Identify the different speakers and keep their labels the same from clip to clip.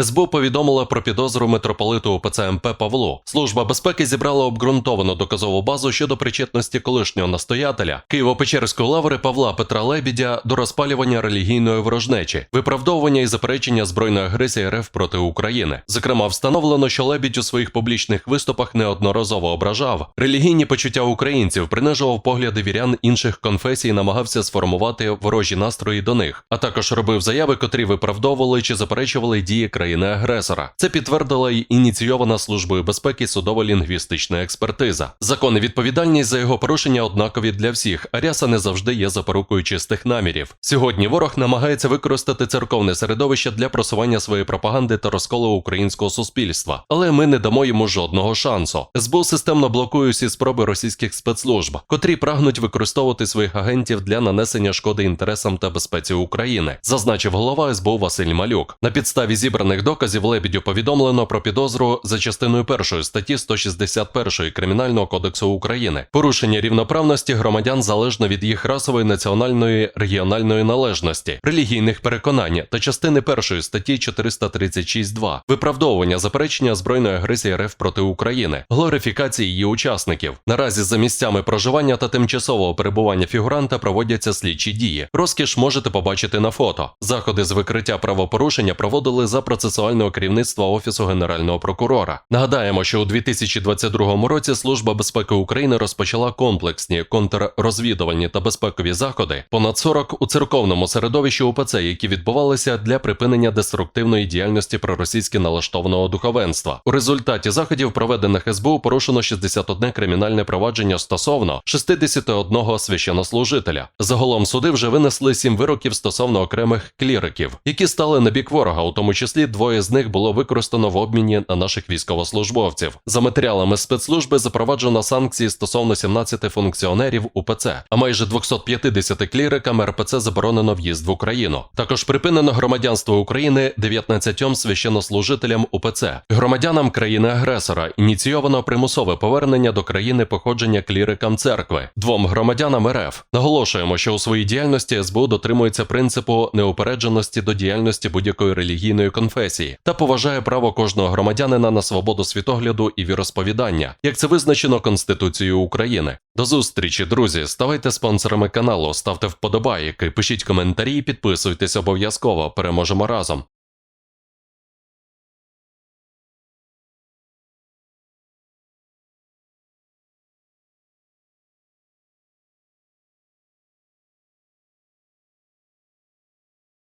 Speaker 1: СБУ повідомила про підозру митрополиту УПЦ МП Павлу. Служба безпеки зібрала обґрунтовану доказову базу щодо причетності колишнього настоятеля Києво-Печерської лаври Павла Петра Лебідя до розпалювання релігійної ворожнечі, виправдовування і заперечення збройної агресії РФ проти України. Зокрема, встановлено, що Лебідь у своїх публічних виступах неодноразово ображав релігійні почуття українців, принижував погляди вірян інших конфесій, намагався сформувати ворожі настрої до них, а також робив заяви, котрі виправдовували чи заперечували дії країни-агресора. Це підтвердила й ініційована службою безпеки судово-лінгвістична експертиза. Закон і відповідальність за його порушення однакові для всіх, а ряса не завжди є запорукою чистих намірів. Сьогодні ворог намагається використати церковне середовище для просування своєї пропаганди та розколу українського суспільства, але ми не дамо йому жодного шансу. СБУ системно блокує усі спроби російських спецслужб, котрі прагнуть використовувати своїх агентів для нанесення шкоди інтересам та безпеці України, зазначив голова СБУ Василь Малюк. На підставі зібраних доказів Лебідю повідомлено про підозру за частиною першої статті 161 Кримінального кодексу України, порушення рівноправності громадян залежно від їх расової, національної, регіональної належності, релігійних переконань та частини першої статті 436.2, виправдовування заперечення збройної агресії РФ проти України, глорифікації її учасників. Наразі за місцями проживання та тимчасового перебування фігуранта проводяться слідчі дії. Розкіш можете побачити на фото. Заходи з викриття правопорушення проводили за процесуального керівництва Офісу Генерального прокурора. Нагадаємо, що у 2022 році Служба безпеки України розпочала комплексні контррозвідувальні та безпекові заходи, понад 40 у церковному середовищі УПЦ, які відбувалися для припинення деструктивної діяльності проросійськи налаштованого духовенства. У результаті заходів, проведених СБУ, порушено 61 кримінальне провадження стосовно 61 священнослужителя. Загалом суди вже винесли 7 вироків стосовно окремих кліриків, які стали на бік ворога, у тому числі двоє з них було використано в обміні на наших військовослужбовців. За матеріалами спецслужби запроваджено санкції стосовно 17 функціонерів УПЦ, а майже 250 клірикам РПЦ заборонено в'їзд в Україну. Також припинено громадянство України 19 священнослужителям УПЦ, громадянам країни-агресора. Ініційовано примусове повернення до країни походження клірикам церкви, двом громадянам РФ. Наголошуємо, що у своїй діяльності СБУ дотримується принципу неупередженості до діяльності будь-якої релігійної конфесії та поважає право кожного громадянина на свободу світогляду і віросповідання, як це визначено Конституцією України. До зустрічі, друзі. Ставайте спонсорами каналу, ставте вподобайки, пишіть коментарі підписуйтесь обов'язково. Переможемо разом.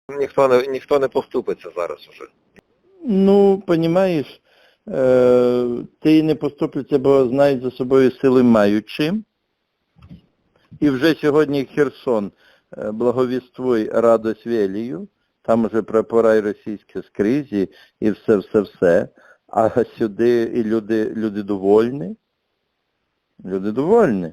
Speaker 2: Ніхто не ніхто не поступиться зараз уже.
Speaker 3: Ну, понімаєш, е, ти не поступляться, бо знають за собою сили маючи. І вже сьогодні Херсон е, благовіствуй радость велію, там вже прапора й російські скрізь і, і все-все-все. А сюди і люди, люди довольні. Люди довольні.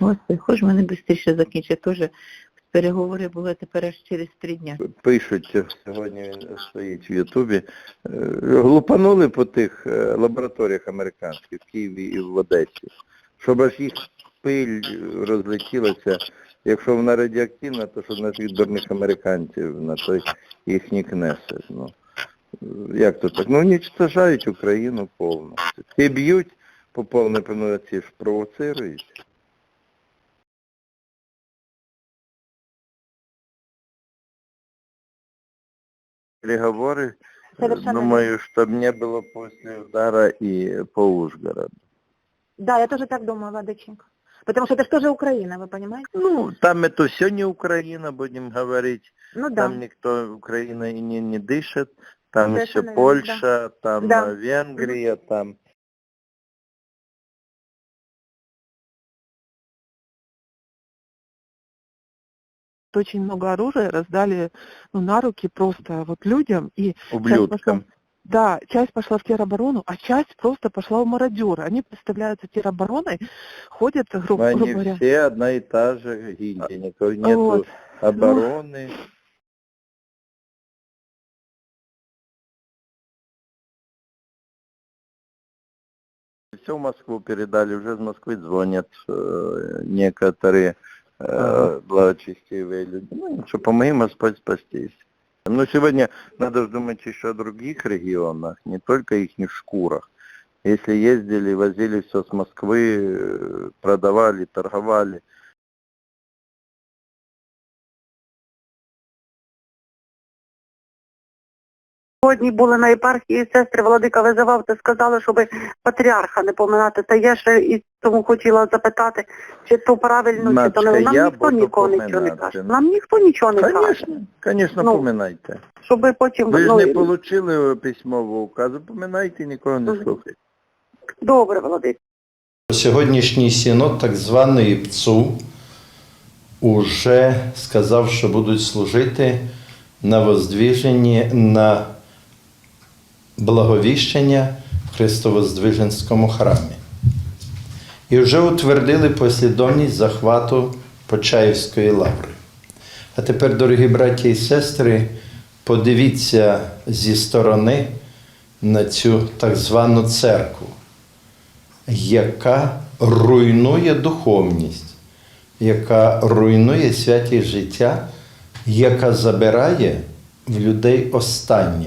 Speaker 4: Господи, хоч мене швидше закінчить. Теж переговори були тепер аж через три дня.
Speaker 3: Пишуть, сьогодні він стоїть в Ютубі. Е, Глупанули по тих е, лабораторіях американських в Києві і в Одесі, щоб аж їх пиль розлетілася. Якщо вона радіоактивна, то що нас від дурних американців на той їхні кнеси. Ну, як то так? Ну, уничтожають Україну повністю. І б'ють по повній певноці ж провоцирують. Переговоры, э,
Speaker 5: Совершенно
Speaker 3: думаю, чтобы не было после удара и по Ужгороду.
Speaker 5: Да, я тоже так думаю, Владыченко. Потому что это же тоже Украина, вы понимаете?
Speaker 3: Ну, там это все не Украина, будем говорить.
Speaker 5: Ну да.
Speaker 3: Там никто, Украина и не, не дышит. Там
Speaker 5: Совершенно
Speaker 3: еще
Speaker 5: верно,
Speaker 3: Польша, там
Speaker 5: Да.
Speaker 3: э, Венгрия, там
Speaker 6: очень много оружия раздали ну, на руки просто вот людям. И
Speaker 3: ублюдкам.
Speaker 6: да, часть пошла в тероборону, а часть просто пошла в мародеры. Они представляются теробороной, ходят, гру- грубо
Speaker 3: Они
Speaker 6: говоря.
Speaker 3: все одна и та же гильдия, никакой нету
Speaker 6: Вот.
Speaker 3: обороны. Все в Москву передали, уже из Москвы звонят э, некоторые э, благочестивые люди. Ну, ничего, помоги Господь спастись. Но сегодня надо же думать еще о других регионах, не только их шкурах. Если ездили, возили все с Москвы, э, продавали, торговали,
Speaker 7: Сьогодні були на єпархії сестри Владика визивав та сказали, щоб патріарха не поминати. Та я ще і тому хотіла запитати, чи то правильно, чи то не нам
Speaker 3: я
Speaker 7: ніхто нікого нічого не каже. Нам ніхто нічого не каже.
Speaker 3: Конечно, конечно,
Speaker 7: Ну,
Speaker 3: поминайте.
Speaker 7: Щоб потім
Speaker 3: Ви ж
Speaker 7: ну,
Speaker 3: не отримали письмового указу, поминайте, нікого не слухайте.
Speaker 7: добре, Владик.
Speaker 8: Сьогоднішній синод так званої ПЦУ уже сказав, що будуть служити на воздвіженні на благовіщення в Христовоздвиженському храмі. І вже утвердили послідовність захвату Почаївської лаври. А тепер, дорогі браті і сестри, подивіться зі сторони на цю так звану церкву яка руйнує духовність, яка руйнує святість життя, яка забирає в людей останнє.